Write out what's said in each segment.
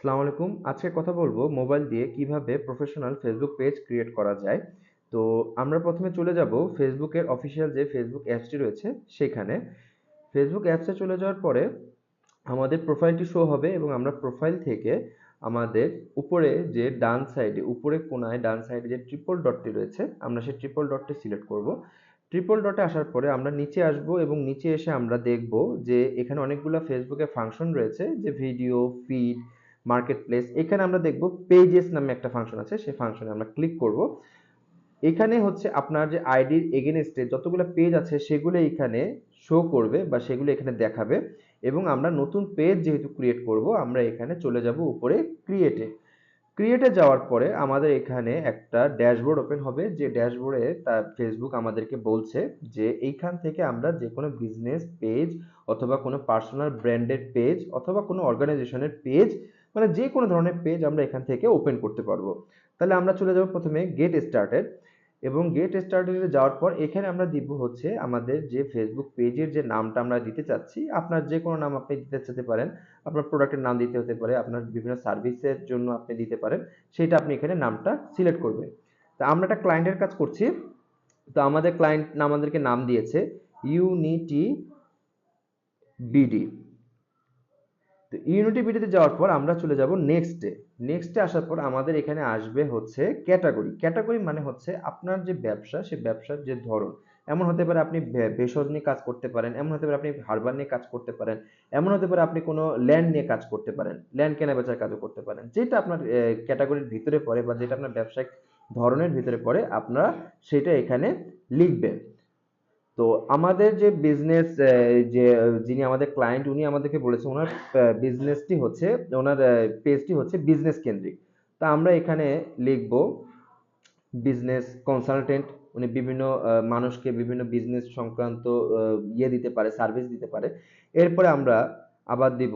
আসসালামু আলাইকুম। আজকে কথা বলব মোবাইল দিয়ে কীভাবে প্রফেশনাল ফেসবুক পেজ ক্রিয়েট করা যায়। তো আমরা প্রথমে চলে যাব ফেসবুকের অফিসিয়াল যে ফেসবুক অ্যাপসটি রয়েছে সেখানে। ফেসবুক অ্যাপসে চলে যাওয়ার পরে আমাদের প্রোফাইলটি শো হবে এবং আমরা প্রোফাইল থেকে আমাদের উপরে যে ডান সাইডে উপরে কোনায় ডান সাইডে যে ট্রিপল ডটটি রয়েছে, আমরা সেই ট্রিপল ডটটি সিলেক্ট করব। ট্রিপল ডটে আসার পরে আমরা নিচে আসব এবং নিচে এসে আমরা দেখব যে এখানে অনেকগুলো ফেসবুকে ফাংশন রয়েছে, যে ভিডিও ফিড মার্কেট প্লেস এখানে আমরা দেখব পেজেস নামে একটা ফাংশন আছে, সেই ফাংশনে আমরা ক্লিক করব। এখানে হচ্ছে আপনার যে আইডির এগেনস্টে যতগুলো পেজ আছে, সেগুলো এখানে শো করবে বা সেগুলো এখানে দেখাবে এবং আমরা নতুন পেজ যেহেতু ক্রিয়েট করব, আমরা এখানে চলে যাব উপরে ক্রিয়েটে ক্রিয়েটে যাওয়ার পরে আমাদের এখানে একটা ড্যাশবোর্ড ওপেন হবে। যে ড্যাশবোর্ডে তার ফেসবুক আমাদেরকে বলছে যে, এইখান থেকে আমরা যে কোনো বিজনেস পেজ অথবা কোনো পার্সোনাল ব্র্যান্ডের পেজ অথবা কোনো অর্গানাইজেশনের পেজ মানে যে কোনো ধরনের পেজ আমরা এখান থেকে ওপেন করতে পারব। তাহলে আমরা চলে যাব প্রথমে গেট স্টার্টেড এবং গেট স্টার্টেডে যাওয়ার পর এখানে আমরা দিব হচ্ছে আমাদের যে ফেসবুক পেজের যে নামটা আমরা দিতে চাচ্ছি, আপনার যে কোনো নাম আপনি দিতে চাইতে পারেন, আপনার প্রোডাক্টের নাম দিতে হতে পারে, আপনার বিভিন্ন সার্ভিসের জন্য আপনি দিতে পারেন, সেটা আপনি এখানে নামটা সিলেক্ট করবেন। তা আমরা একটা ক্লায়েন্টের কাজ করছি, তো আমাদের ক্লায়েন্ট আমাদেরকে নাম দিয়েছে ইউনিটি বিডি তো ইউনিটি বিডিতে যাওয়ার পর আমরা চলে যাব নেক্সটে নেক্সটে আসার পর আমাদের এখানে আসবে হচ্ছে ক্যাটাগরি ক্যাটাগরি মানে হচ্ছে আপনার যে ব্যবসা, সে ব্যবসার যে ধরন। এমন হতে পারে আপনি ভেষজ নিয়ে কাজ করতে পারেন, এমন হতে পারে আপনি হারবার নিয়ে কাজ করতে পারেন, এমন হতে পারে আপনি কোনো ল্যান্ড নিয়ে কাজ করতে পারেন ল্যান্ড কেনা বেচার কাজও করতে পারেন। যেটা আপনার ক্যাটাগরির ভিতরে পড়ে বা যেটা আপনার ব্যবসায়িক ধরনের ভিতরে পড়ে, আপনারা সেটা এখানে লিখবেন। তো আমাদের যে বিজনেস যে, যিনি আমাদের ক্লায়েন্ট উনি আমাদেরকে বলেছে ওনার বিজনেসটি হচ্ছে, ওনার পেজটি হচ্ছে বিজনেস কেন্দ্রিক। তা আমরা এখানে লিখব বিজনেস কনসালটেন্ট উনি বিভিন্ন মানুষকে বিভিন্ন বিজনেস সংক্রান্ত ইয়ে দিতে পারে সার্ভিস দিতে পারে। এরপরে আমরা আবার দিব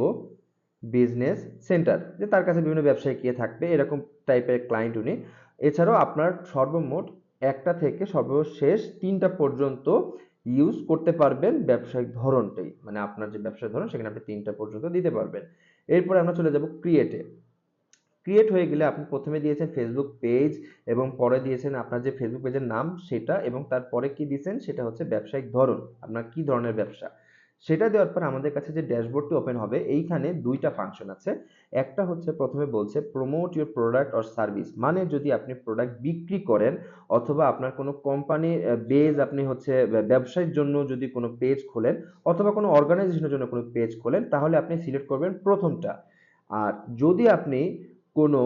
বিজনেস সেন্টার যে তার কাছে বিভিন্ন ব্যবসায়ী কে থাকবে, এরকম টাইপের ক্লায়েন্ট উনি। এছাড়াও আপনার সর্বমোট একটা থেকে সর্বশেষ তিনটা পর্যন্ত ইউজ করতে পারবেন ব্যবসায়িক ধরনটাই। মানে আপনার যে ব্যবসায় ধরন, সেখানে আপনি তিনটা পর্যন্ত দিতে পারবেন। এরপরে আমরা চলে যাব ক্রিয়েটে ক্রিয়েট হয়ে গেলে আপনি প্রথমে দিয়েছেন ফেসবুক পেজ এবং পরে দিয়েছেন আপনার যে ফেসবুক পেজের নাম, সেটা এবং তারপরে কি দিয়েছেন, সেটা হচ্ছে ব্যবসায়িক ধরন। আপনার কি ধরনের ব্যবসা? সেটা দেওয়ার পর আমাদের কাছে যে ড্যাশবোর্ডটি ওপেন হবে, এইখানে দুইটা ফাংশন আছে। একটা হচ্ছে প্রথমে বলছে promote your product or service মানে যদি আপনি প্রোডাক্ট বিক্রি করেন অথবা আপনার কোনো কোম্পানি বেজ আপনি হচ্ছে ব্যবসায়ের জন্য যদি কোনো পেজ খোলেন অথবা কোনো অর্গানাইজেশনের জন্য কোনো পেজ খোলেন, তাহলে আপনি সিলেক্ট করবেন প্রথমটা। আর যদি আপনি কোনো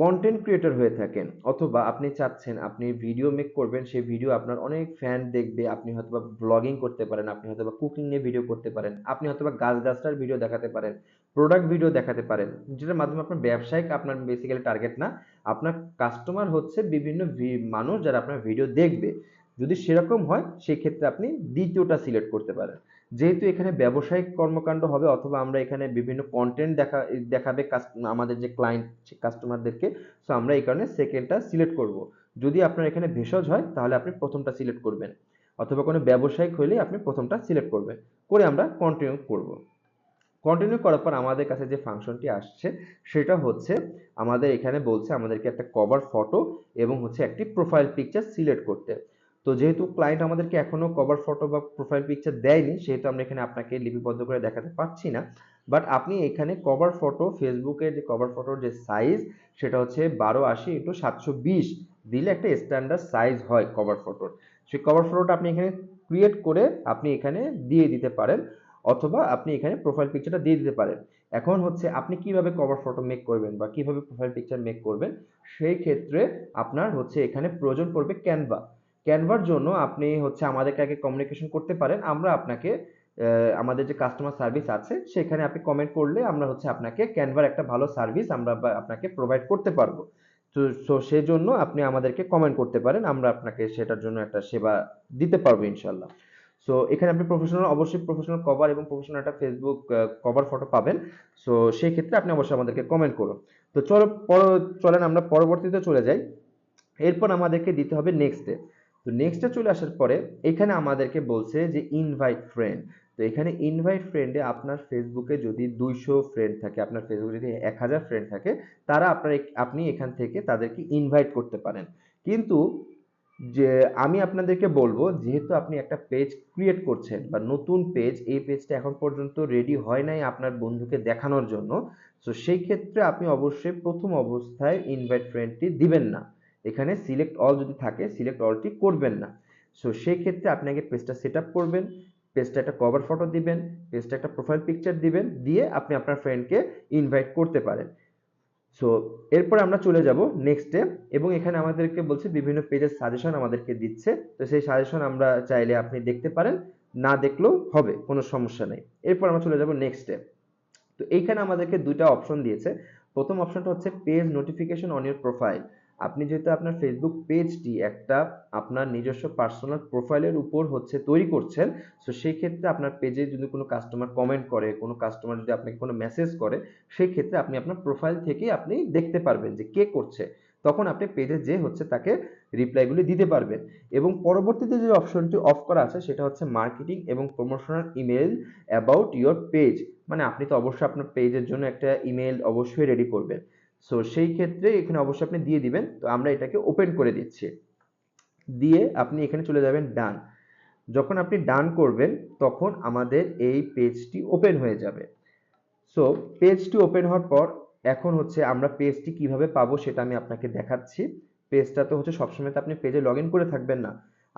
কন্টেন্ট ক্রিয়েটর হয়ে থাকেন, অথবা আপনি চাচ্ছেন, আপনি ভিডিও মেক করবেন, সেই ভিডিও আপনার অনেক ফ্যান দেখবে, আপনি হয়তোবা ব্লগিং করতে পারেন, আপনি হয়তোবা কুকিং নিয়ে ভিডিও করতে পারেন, আপনি হয়তোবা গাছ গাছটার ভিডিও দেখাতে পারেন প্রোডাক্ট ভিডিও দেখাতে পারেন, যেটার মাধ্যমে আপনার ব্যবসায়িক, আপনার বেসিক্যালি টার্গেট না, আপনার কাস্টমার হচ্ছে বিভিন্ন মানুষ যারা আপনার ভিডিও দেখবে, যদি সেরকম হয়, সেক্ষেত্রে আপনি দ্বিতীয়টা সিলেক্ট করতে পারেন। যেহেতু এখানে ব্যবসায়িক কর্মকাণ্ড হবে অথবা আমরা এখানে বিভিন্ন কন্টেন্ট দেখা, দেখাবে আমাদের যে ক্লায়েন্ট কাস্টমারদেরকে সো আমরা এই কারণে সেকেন্ডটা সিলেক্ট করব। যদি আপনার এখানে ভেষজ হয়, তাহলে আপনি প্রথমটা সিলেক্ট করবেন। অথবা কোনো ব্যবসায়িক হলে আপনি প্রথমটা সিলেক্ট করবেন। করে আমরা কন্টিনিউ করব। কন্টিনিউ করার পর আমাদের কাছে যে ফাংশনটি আসছে, সেটা হচ্ছে আমাদের এখানে বলছে আমাদেরকে একটা কভার ফটো এবং হচ্ছে একটি প্রোফাইল পিকচার সিলেক্ট করতে। তো যেহেতু ক্লায়েন্ট আমাদেরকে এখনও কভার ফটো বা প্রোফাইল পিকচার দেয়নি, সেহেতু আমরা এখানে আপনাকে লিপিবদ্ধ করে দেখাতে পারছি না। বাট আপনি এখানে কভার ফটো ফেসবুকের যে কভার ফটোর যে সাইজ সেটা হচ্ছে বারো আশি ইন্টু সাতশো বিশ দিলে একটা স্ট্যান্ডার্ড সাইজ হয় কভার ফটোর সেই কভার ফটোটা আপনি এখানে ক্রিয়েট করে আপনি এখানে দিয়ে দিতে পারেন, অথবা আপনি এখানে প্রোফাইল পিকচারটা দিয়ে দিতে পারেন। এখন হচ্ছে আপনি কীভাবে কভার ফটো মেক করবেন বা কীভাবে প্রোফাইল পিকচার মেক করবেন, সেই ক্ষেত্রে আপনার হচ্ছে এখানে প্রয়োজন পড়বে ক্যানভা ক্যানভার জন্য আপনি হচ্ছে আমাদেরকে আগে কমিউনিকেশন করতে পারেন। আমরা আপনাকে আমাদের যে কাস্টমার সার্ভিস আছে, সেখানে আপনি কমেন্ট করলে আমরা হচ্ছে আপনাকে ক্যানভার একটা ভালো সার্ভিস আমরা আপনাকে প্রোভাইড করতে পারব। তো সো সেজন্য আপনি আমাদেরকে কমেন্ট করতে পারেন, আমরা আপনাকে সেটার জন্য একটা সেবা দিতে পারব ইনশাল্লাহ সো এখানে আপনি প্রফেশনাল অবশ্যই প্রফেশনাল কভার এবং প্রফেশনাল একটা ফেসবুক কভার ফটো পাবেন। সো সেই ক্ষেত্রে আপনি অবশ্যই আমাদেরকে কমেন্ট করুন। তো চলো চলেন আমরা পরবর্তীতে চলে যাই। এরপর আমাদেরকে দিতে হবে নেক্সটে তো নেক্সটে চলে আসার পরে এখানে আমাদেরকে বলছে যে ইনভাইট ফ্রেন্ড তো এখানে ইনভাইট ফ্রেন্ডে আপনার ফেসবুকে যদি দুইশো ফ্রেন্ড থাকে, আপনার ফেসবুকে যদি এক হাজার ফ্রেন্ড থাকে, তারা আপনার আপনি এখান থেকে তাদেরকে ইনভাইট করতে পারেন। কিন্তু যে আমি আপনাদেরকে বলব, যেহেতু আপনি একটা পেজ ক্রিয়েট করছেন বা নতুন পেজ এই পেজটা এখন পর্যন্ত রেডি হয় নাই আপনার বন্ধুকে দেখানোর জন্য, তো সেই ক্ষেত্রে আপনি অবশ্যই প্রথম অবস্থায় ইনভাইট ফ্রেন্ডটি দিবেন না। এখানে সিলেক্ট অল যদি থাকে সিলেক্ট অলটি করবেন না। সো সেই ক্ষেত্রে আপনি আগে পেজটা সেট করবেন পেজটা একটা কভার ফটো দিবেন পেজটা একটা প্রোফাইল পিকচার দিবেন, দিয়ে আপনি আপনার ফ্রেন্ডকে ইনভাইট করতে পারেন। সো এরপর আমরা চলে যাব নেক্সটে এবং এখানে আমাদেরকে বলছে বিভিন্ন পেজের সাজেশন আমাদেরকে দিচ্ছে। তো সেই সাজেশন আমরা চাইলে আপনি দেখতে পারেন, না দেখলেও হবে, কোনো সমস্যা নেই। এরপর আমরা চলে যাব নেক্সটে তো এইখানে আমাদেরকে দুইটা অপশন দিয়েছে। প্রথম অপশনটা হচ্ছে page notification on your profile আপনি যেহেতু আপনার ফেসবুক পেজটি একটা আপনার নিজস্ব পার্সোনাল প্রোফাইলের উপর হচ্ছে তৈরি করছেন সো সেই ক্ষেত্রে আপনার পেজে যদি কোনো কাস্টমার কমেন্ট করে, কোনো কাস্টমার যদি আপনাকে কোনো মেসেজ করে সেই ক্ষেত্রে আপনি আপনার প্রোফাইল থেকেই আপনি দেখতে পারবেন যে কে করছে। তখন আপনি পেজে যে হচ্ছে তাকে রিপ্লাইগুলি দিতে পারবেন। এবং পরবর্তীতে যে অপশনটি অফ করা আছে, সেটা হচ্ছে মার্কেটিং এবং promotional email about your page মানে আপনি তো অবশ্যই আপনার পেজের জন্য একটা ইমেল অবশ্যই রেডি করবেন। সো সেই ক্ষেত্রে এখানে অবশ্যই আপনি দিয়ে দিবেন। তো আমরা এটাকে ওপেন করে দিচ্ছি। দিয়ে আপনি এখানে চলে যাবেন ডান যখন আপনি ডান করবেন, তখন আমাদের এই পেজটি ওপেন হয়ে যাবে। সো পেজটি ওপেন হওয়ার পর এখন হচ্ছে আমরা পেজটি কীভাবে পাবো সেটা আমি আপনাকে দেখাচ্ছি। পেজটা তো হচ্ছে সবসময় তো আপনি পেজে লগ করে থাকবেন না।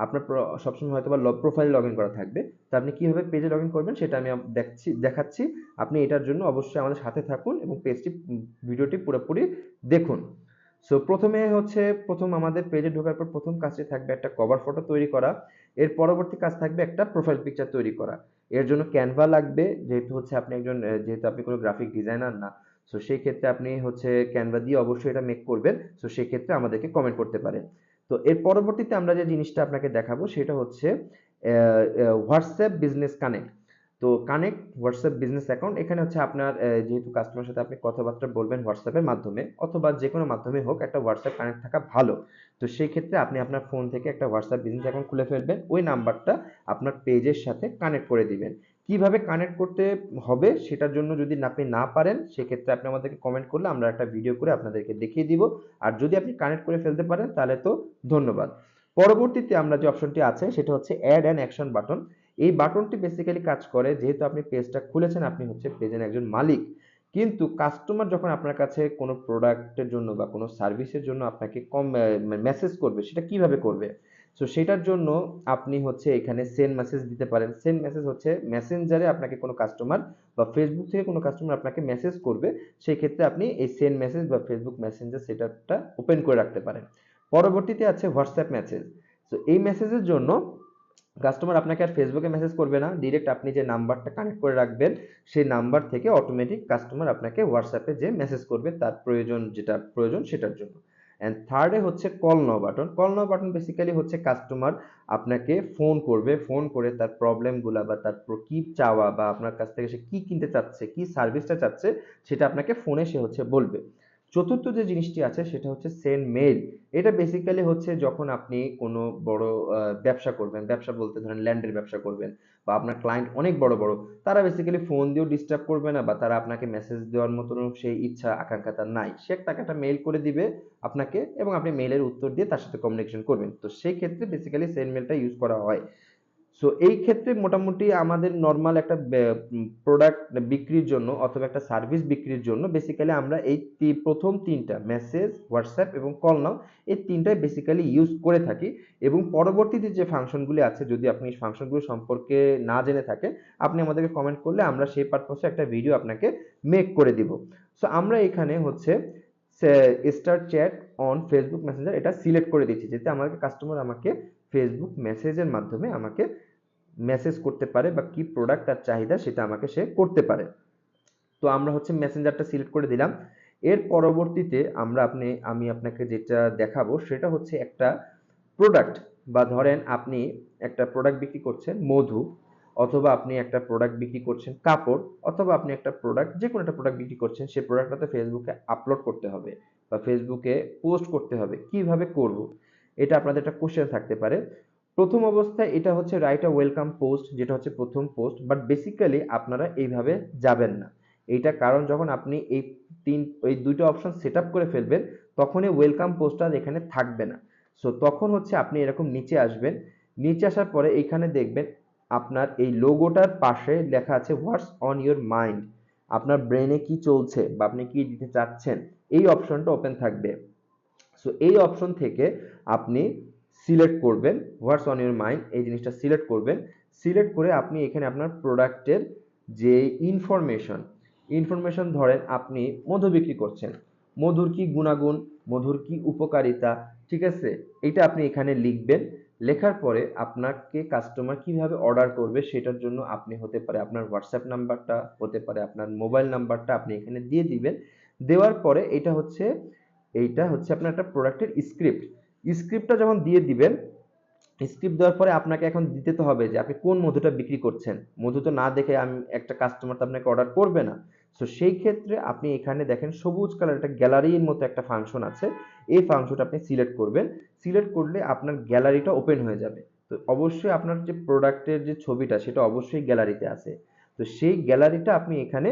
আপনার সবসময় হয়তো বা প্রোফাইল লগ ইন করা থাকবে। তো আপনি কীভাবে পেজে লগ ইন করবেন সেটা আমি দেখছি, দেখাচ্ছি। আপনি এটার জন্য অবশ্যই আমাদের সাথে থাকুন এবং পেজটি ভিডিওটি পুরোপুরি দেখুন। সো প্রথমে হচ্ছে, প্রথম আমাদের পেজে ঢোকার পর প্রথম কাজটি থাকবে একটা কভার ফটো তৈরি করা। এর পরবর্তী কাজ থাকবে একটা প্রোফাইল পিকচার তৈরি করা। এর জন্য ক্যানভা লাগবে, যেহেতু হচ্ছে আপনি একজন যেহেতু আপনি কোনো গ্রাফিক ডিজাইনার না সো সেই ক্ষেত্রে আপনি হচ্ছে ক্যানভা দিয়ে অবশ্যই এটা মেক করবেন। সো সেই ক্ষেত্রে আমাদেরকে কমেন্ট করতে পারেন। তো এর পরবর্তীতে আমরা যে জিনিসটা আপনাকে দেখাবো সেটা হচ্ছে হোয়াটসঅ্যাপ বিজনেস কানেক্ট তো কানেক্ট হোয়াটসঅ্যাপ বিজনেস অ্যাকাউন্ট এখানে হচ্ছে আপনার যেহেতু কাস্টমার সাথে আপনি কথাবার্তা বলবেন হোয়াটসঅ্যাপের মাধ্যমে, অথবা যে কোনো মাধ্যমে হোক একটা হোয়াটসঅ্যাপ কানেক্ট থাকা ভালো। তো সেই ক্ষেত্রে আপনি আপনার ফোন থেকে একটা হোয়াটসঅ্যাপ বিজনেস অ্যাকাউন্ট খুলে ফেলবেন, ওই নাম্বারটা আপনার পেজের সাথে কানেক্ট করে দিবেন। কীভাবে কানেক্ট করতে হবে সেটার জন্য যদি আপনি না পারেন, সেক্ষেত্রে আপনি আমাদেরকে কমেন্ট করলে আমরা একটা ভিডিও করে আপনাদেরকে দেখিয়ে দিব। আর যদি আপনি কানেক্ট করে ফেলতে পারেন, তাহলে তো ধন্যবাদ। পরবর্তীতে আমরা যে অপশনটি আছে, সেটা হচ্ছে অ্যাড অ্যান্ড অ্যাকশন বাটন এই বাটনটি বেসিক্যালি কাজ করে, যেহেতু আপনি পেজটা খুলেছেন, আপনি হচ্ছে পেজের একজন মালিক। কিন্তু কাস্টমার যখন আপনার কাছে কোনো প্রোডাক্টের জন্য বা কোনো সার্ভিসের জন্য আপনাকে কম মেসেজ করবে, সেটা কীভাবে করবে? সো সেটার জন্য আপনি হচ্ছে এখানে সেন্ড মেসেজ দিতে পারেন। সেন্ড মেসেজ হচ্ছে মেসেঞ্জারে আপনাকে কোনো কাস্টমার বা ফেসবুক থেকে কোনো কাস্টমার আপনাকে মেসেজ করবে সেই ক্ষেত্রে আপনি এই সেন্ড মেসেজ বা ফেসবুক মেসেঞ্জার সেটারটা ওপেন করে রাখতে পারেন। পরবর্তীতে আছে হোয়াটসঅ্যাপ মেসেজ সো এই মেসেজের জন্য কাস্টমার আপনাকে আর ফেসবুকে মেসেজ করবে না। ডিরেক্ট আপনি যে নাম্বারটা কানেক্ট করে রাখবেন, সেই নাম্বার থেকে অটোমেটিক কাস্টমার আপনাকে হোয়াটসঅ্যাপে যে মেসেজ করবে, তার প্রয়োজন যেটা প্রয়োজন সেটার জন্য। অ্যান্ড থার্ডে হচ্ছে call now button call now button basically হচ্ছে কাস্টমার আপনাকে ফোন করবে ফোন করে তার প্রবলেমগুলা বা তার কি চাওয়া বা আপনার কাছ থেকে সে কি কিনতে চাচ্ছে, কি সার্ভিসটা চাচ্ছে, সেটা আপনাকে ফোনে সে হচ্ছে বলবে। চতুর্থ যে জিনিসটি আছে, সেটা হচ্ছে সেন্ড মেল এটা বেসিক্যালি হচ্ছে যখন আপনি কোনো বড় ব্যবসা করবেন, ব্যবসা বলতে ধরেন ল্যান্ডের ব্যবসা করবেন বা আপনার ক্লায়েন্ট অনেক বড় বড়, তারা বেসিক্যালি ফোন দিয়েও ডিস্টার্ব করবে না বা তারা আপনাকে মেসেজ দেওয়ার মতন সেই ইচ্ছা, আকাঙ্ক্ষা তার নাই। সে তাকে একটা মেল করে দিবে আপনাকে এবং আপনি মেলের উত্তর দিয়ে তার সাথে কমিউনিকেশন করবেন। তো সেই ক্ষেত্রে বেসিক্যালি সেন্ড মেলটা ইউজ করা হয়। সো এই ক্ষেত্রে মোটামুটি আমাদের নর্মাল একটা প্রোডাক্ট বিক্রির জন্য অথবা একটা সার্ভিস বিক্রির জন্য বেসিক্যালি আমরা এই প্রথম তিনটা মেসেজ হোয়াটসঅ্যাপ এবং কল নাও, এই তিনটাই বেসিক্যালি ইউজ করে থাকি এবং পরবর্তীতে যে ফাংশনগুলি আছে, যদি আপনি ফাংশনগুলো সম্পর্কে না জেনে থাকেন, আপনি আমাদেরকে কমেন্ট করলে আমরা সেই পারপাসে একটা ভিডিও আপনাকে মেক করে দিব। সো আমরা এখানে হচ্ছে start chat on Facebook messenger এটা সিলেক্ট করে দিচ্ছি যাতে আমাকে কাস্টমার আমাকে ফেসবুক মেসেজের মাধ্যমে আমাকে মেসেজ করতে পারে বা কি প্রোডাক্ট তার চাহিদা সেটা আমাকে সে করতে পারে। তো আমরা হচ্ছে মেসেঞ্জারটা সিলেক্ট করে দিলাম। এর পরবর্তীতে আমরা আপনি, আমি আপনাকে যেটা দেখাবো সেটা হচ্ছে একটা প্রোডাক্ট বা ধরেন আপনি একটা প্রোডাক্ট বিক্রি করছেন, মধু, অথবা আপনি একটা প্রোডাক্ট বিক্রি করছেন, কাপড়, অথবা আপনি একটা প্রোডাক্ট যে কোনো একটা প্রোডাক্ট বিক্রি করছেন সেই প্রোডাক্টটা তো ফেসবুকে আপলোড করতে হবে বা ফেসবুকে পোস্ট করতে হবে। কীভাবে করব? এটা আপনাদের একটা কোশ্চেন থাকতে পারে। প্রথম অবস্থায় এটা হচ্ছে রাইট আ ওয়েলকাম পোস্ট যেটা হচ্ছে প্রথম পোস্ট বাট বেসিক্যালি আপনারা এইভাবে যাবেন না। এইটা কারণ যখন আপনি এই তিন ওই দুইটা অপশন সেট করে ফেলবেন, তখনই ওয়েলকাম পোস্টটা এখানে থাকবে না। সো তখন হচ্ছে আপনি এরকম নিচে আসবেন, নিচে আসার পরে এইখানে দেখবেন আপনার এই লোগোটার পাশে লেখা আছে হোয়াটস অন ইউর মাইন্ড আপনার ব্রেনে কি চলছে বা আপনি কি দিতে চাচ্ছেন, এই অপশনটা ওপেন থাকবে। সো এই অপশন থেকে আপনি সিলেক্ট করবেন হোয়াটস অন ইউর মাইন্ড এই জিনিসটা সিলেক্ট করবেন। সিলেক্ট করে আপনি এখানে আপনার প্রোডাক্টের যে ইনফরমেশন ইনফরমেশন ধরেন আপনি মধু বিক্রি করছেন। মধুর কি গুণাগুণ, মধুর কি উপকারিতা, ঠিক আছে? এটা আপনি এখানে লিখবেন। লেখার পরে আপনাকে কাস্টমার কীভাবে অর্ডার করবে সেটার জন্য আপনি হতে পারে আপনার হোয়াটসঅ্যাপ নাম্বারটা, হতে পারে আপনার মোবাইল নাম্বারটা আপনি এখানে দিয়ে দিবেন। দেওয়ার পরে এটা হচ্ছে, এইটা হচ্ছে আপনার একটা প্রোডাক্টের স্ক্রিপ্ট স্ক্রিপ্টটা যখন দিয়ে দিবেন স্ক্রিপ্ট দেওয়ার পরে আপনাকে এখন দিতে তো হবে যে আপনি কোন মধুটা বিক্রি করছেন। মধু তো না দেখে আমি একটা কাস্টমার তো আপনাকে অর্ডার করবে না। সো সেই ক্ষেত্রে আপনি এখানে দেখেন সবুজ কালার একটা গ্যালারির মতো একটা ফাংশন আছে। এই ফাংশনটা আপনি সিলেক্ট করবেন। সিলেক্ট করলে আপনার গ্যালারিটা ওপেন হয়ে যাবে। তো অবশ্যই আপনার যে প্রোডাক্টের যে ছবিটা, সেটা অবশ্যই গ্যালারিতে আছে। তো সেই গ্যালারিটা আপনি এখানে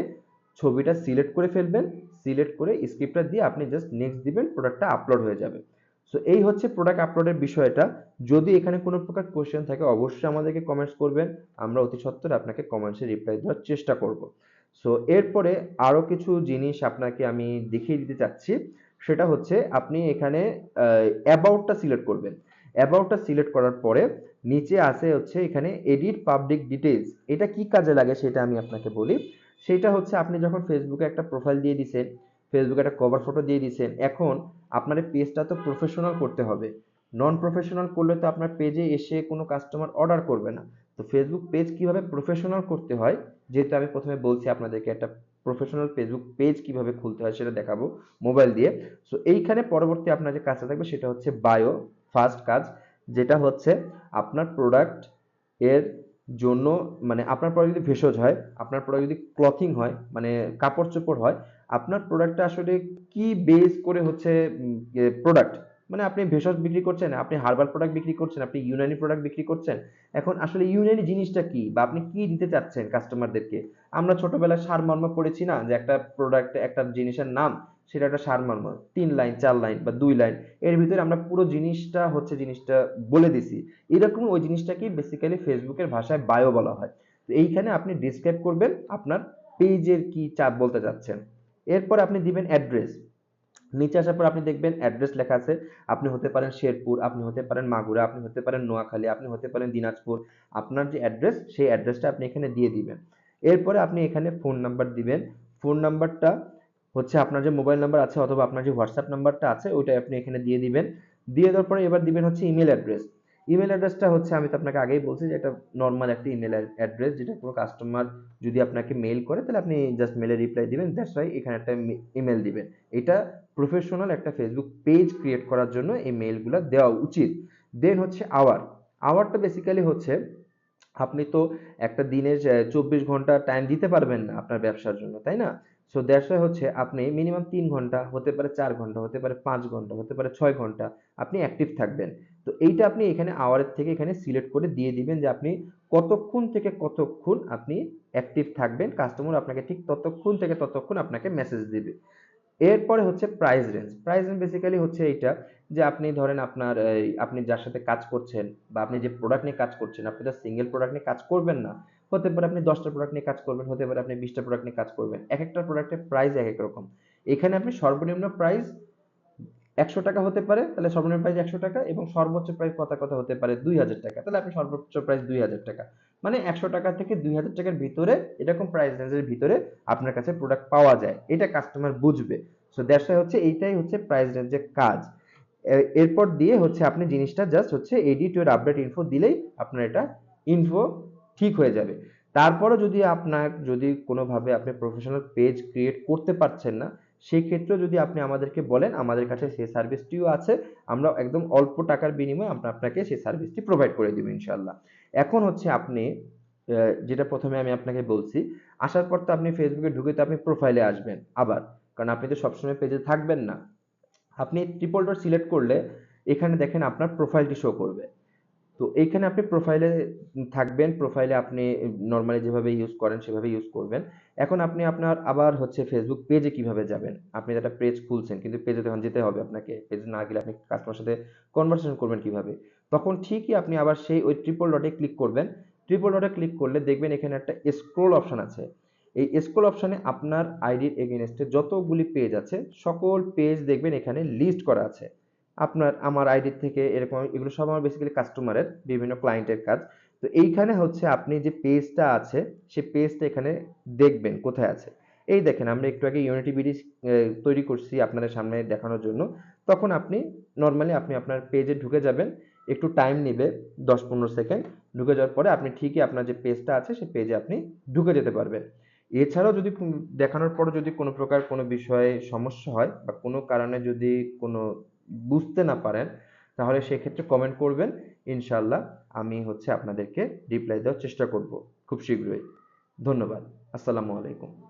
ছবিটা সিলেক্ট করে ফেলবেন। সিলেক্ট করে স্ক্রিপ্টটা দিয়ে আপনি জাস্ট নেক্সট দিবেন প্রোডাক্টটা আপলোড হয়ে যাবে। সো এই হচ্ছে প্রোডাক্ট আপলোডের বিষয়টা। যদি এখানে কোনো প্রকার কোয়েশ্চেন থাকে, অবশ্যই আমাদেরকে কমেন্টস করবেন। আমরা অতি সত্বর আপনাকে কমেন্টসে রিপ্লাই দেওয়ার চেষ্টা করব। সো এরপরে আরও কিছু জিনিস আপনাকে আমি দেখিয়ে দিতে চাচ্ছি। সেটা হচ্ছে আপনি এখানে অ্যাবাউটটা সিলেক্ট করবেন। অ্যাবাউটটা সিলেক্ট করার পরে নিচে আসে হচ্ছে এখানে এডিট পাবলিক ডিটেলস এটা কি কাজে লাগে সেটা আমি আপনাকে বলি। সেটা হচ্ছে আপনি যখন ফেসবুকে একটা প্রোফাইল দিয়ে দিছেন ফেসবুকে একটা কভার ফটো দিয়ে দিছেন এখন আপনার পেজটা তো প্রফেশনাল করতে হবে। নন প্রফেশনাল করলে তো আপনার পেজে এসে কোনো কাস্টমার অর্ডার করবে না। তো ফেসবুক পেজ কীভাবে প্রফেশনাল করতে হয়? যেহেতু আমি প্রথমে বলছি আপনাদেরকে একটা প্রফেশনাল ফেসবুক পেজ কীভাবে খুলতে হয় সেটা দেখাবো মোবাইল দিয়ে। সো এইখানে পরবর্তী আপনার যে কাজটা থাকবে সেটা হচ্ছে বায়ো ফার্স্ট কাজ, যেটা হচ্ছে আপনার প্রোডাক্টের জন্য মানে আপনার প্রোডাক্ট যদি ভেষজ হয়, আপনার প্রোডাক্ট যদি ক্লথিং হয় মানে কাপড় চোপড় হয় আপনার প্রোডাক্টটা আসলে কি বেস করে হচ্ছে প্রোডাক্ট মানে আপনি ভেষজ বিক্রি করছেন, আপনি হার্বাল প্রোডাক্ট বিক্রি করছেন, আপনি ইউনানি প্রোডাক্ট বিক্রি করছেন। এখন আসলে ইউনানি জিনিসটা কি? বা আপনি কি দিতে চাচ্ছেন কাস্টমারদেরকে আমরা ছোটবেলায় সার সারমর্ম পড়েছি না, যে একটা প্রোডাক্ট একটা জিনিসের নাম, সেটা একটা সারমর্ম। তিন লাইন চার লাইন বা দুই লাইন এর ভিতরে আমরা পুরো জিনিসটা হচ্ছে জিনিসটা বলে দিছি। এরকম ওই জিনিসটাকেই বেসিক্যালি ফেসবুকের ভাষায় বায়ো বলা হয়। তো এইখানে আপনি ডিসক্রাইব করবেন আপনার পেজের কি চাপ বলতে চাচ্ছেন। এরপর আপনি দিবেন অ্যাড্রেস। নিচে আসার পর আপনি দেখবেন অ্যাড্রেস লেখা আছে। আপনি হতে পারেন শেরপুর, আপনি হতে পারেন মাগুরা, আপনি হতে পারেন নোয়াখালী, আপনি হতে পারেন দিনাজপুর। আপনার যে অ্যাড্রেস, সেই অ্যাড্রেসটা আপনি এখানে দিয়ে দিবেন। এরপরে আপনি এখানে ফোন নাম্বার দিবেন। ফোন নাম্বারটা হচ্ছে আপনার যে মোবাইল নাম্বার আছে অথবা আপনার যে হোয়াটসঅ্যাপ নাম্বারটা আছে ওইটা আপনি এখানে দিয়ে দিবেন। দিয়ে দেওয়ার পরে এবার দিবেন হচ্ছে ইমেল অ্যাড্রেস। ইমেল অ্যাড্রেসটা হচ্ছে, আমি তো আপনাকে আগেই বলছি যে এটা নর্মাল একটা ইমেল অ্যাড্রেস যেটা কোনো কাস্টমার যদি আপনাকে মেল করে, তাহলে আপনি জাস্ট মেলে রিপ্লাই দিবেন দ্যাটস ওয়াই এখানে একটা ইমেল দিবেন। এটা প্রফেশনাল একটা ফেসবুক পেজ ক্রিয়েট করার জন্য এই মেলগুলো দেওয়া উচিত। দেন হচ্ছে আওয়ার আওয়ারটা বেসিক্যালি হচ্ছে, আপনি তো একটা দিনের চব্বিশ ঘণ্টা টাইম দিতে পারবেন না আপনার ব্যবসার জন্য, তাই না? সো ওয়াই হচ্ছে আপনি মিনিমাম তিন ঘণ্টা, হতে পারে চার ঘণ্টা, হতে পারে পাঁচ ঘণ্টা, হতে পারে ছয় ঘণ্টা আপনি অ্যাক্টিভ থাকবেন। তো এইটা আপনি এখানে আওয়ারের থেকে এখানে সিলেক্ট করে দিয়ে দিবেন যে আপনি কতক্ষণ থেকে কতক্ষণ আপনি অ্যাক্টিভ থাকবেন। কাস্টমার আপনাকে ঠিক ততক্ষণ থেকে ততক্ষণ আপনাকে মেসেজ দিবে। এরপরে হচ্ছে price range price range basically হচ্ছে এইটা যে আপনি ধরেন আপনার আপনি যার সাথে কাজ করছেন বা আপনি যে প্রোডাক্ট নিয়ে কাজ করছেন, আপনি তো সিঙ্গেল প্রোডাক্ট নিয়ে কাজ করবেন না। হতে পারে আপনি দশটা প্রোডাক্ট নিয়ে কাজ করবেন, হতে পারে আপনি বিশটা প্রোডাক্ট নিয়ে কাজ করবেন। এক একটা প্রোডাক্টের প্রাইস এক এক রকম। এখানে আপনি সর্বনিম্ন প্রাইস একশো টাকা হতে পারে, তাহলে সর্বনিম্ন প্রাইস একশো টাকা এবং সর্বোচ্চ প্রাইস কথা কথা হতে পারে দুই হাজার টাকা, তাহলে আপনি সর্বোচ্চ প্রাইস দুই হাজার টাকা। মানে একশো টাকা থেকে দুই হাজার টাকার ভিতরে এরকম প্রাইস রেঞ্জের ভিতরে আপনার কাছে প্রোডাক্ট পাওয়া যায়। এটা কাস্টমার বুঝবে। সো দ্যাটস হচ্ছে এইটাই হচ্ছে প্রাইস রেঞ্জের কাজ। এরপর দিয়ে হচ্ছে আপনি জিনিসটা জাস্ট হচ্ছে এডিট ইউর আপডেট ইনফো দিলেই আপনার এটা ইনফো ঠিক হয়ে যাবে। তারপরও যদি আপনার, যদি কোনোভাবে আপনি প্রফেশনাল পেজ ক্রিয়েট করতে পারছেন না সেই ক্ষেত্রে যদি আপনি আমাদেরকে বলেন, আমাদের কাছে সেই সার্ভিসটিও আছে আমরা একদম অল্প টাকার বিনিময়ে আমরা আপনাকে সেই সার্ভিসটি প্রোভাইড করে দেবো ইনশাল্লাহ এখন হচ্ছে আপনি যেটা প্রথমে আমি আপনাকে বলছি, আসার পর তো আপনি ফেসবুকে ঢুকে তো আপনি প্রোফাইলে আসবেন আবার, কারণ আপনি তো সবসময় পেজে থাকবেন না। আপনি ট্রিপল ডট সিলেক্ট করলে, এখানে দেখেন আপনার প্রোফাইলটি শো করবে। তো এইখানে আপনি প্রোফাইলে থাকবেন প্রোফাইলে আপনি নর্মালি যেভাবে ইউজ করেন সেভাবে ইউজ করবেন। এখন আপনি আপনার আবার হচ্ছে ফেসবুক পেজে কীভাবে যাবেন? আপনি একটা পেজ খুলছেন, কিন্তু পেজে তখন যেতে হবে আপনাকে। পেজে না গেলে আপনি কাস্টমার সাথে কনভারসেশন করবেন কীভাবে? তখন ঠিকই আপনি আবার সেই ওই ট্রিপল ডটে ক্লিক করবেন। ট্রিপল ডটে ক্লিক করলে দেখবেন এখানে একটা স্ক্রোল অপশন আছে। এই স্ক্রোল অপশানে আপনার আইডির এগেনস্টে যতগুলি পেজ আছে, সকল পেজ দেখবেন এখানে লিস্ট করা আছে। আপনার, আমার আইডি থেকে এরকম, এগুলো সব আমার বেসিক্যালি কাস্টমারের বিভিন্ন ক্লায়েন্টের কাজ। তো এইখানে হচ্ছে আপনি যে পেজটা আছে সেই পেজটা এখানে দেখবেন কোথায় আছে। এই দেখেন, আমরা একটু আগে ইউনিটি বিডি তৈরি করছি আপনাদের সামনে দেখানোর জন্য। তখন আপনি নর্মালি আপনি আপনার পেজে ঢুকে যাবেন, একটু টাইম নেবে, দশ পনেরো সেকেন্ড ঢুকে যাওয়ার পরে আপনি ঠিকই আপনার যে পেজটা আছে সেই পেজে আপনি ঢুকে যেতে পারবেন। এছাড়াও যদি দেখানোর পর যদি কোনো প্রকার কোনো বিষয়ে সমস্যা হয় বা কোনো কারণে যদি কোনো বুঝতে না পারেন, তাহলে সেক্ষেত্রে কমেন্ট করবেন ইনশাল্লাহ আমি হচ্ছে আপনাদেরকে রিপ্লাই দেওয়ার চেষ্টা করব, খুব শীঘ্রই। ধন্যবাদ, আসসালামু আলাইকুম।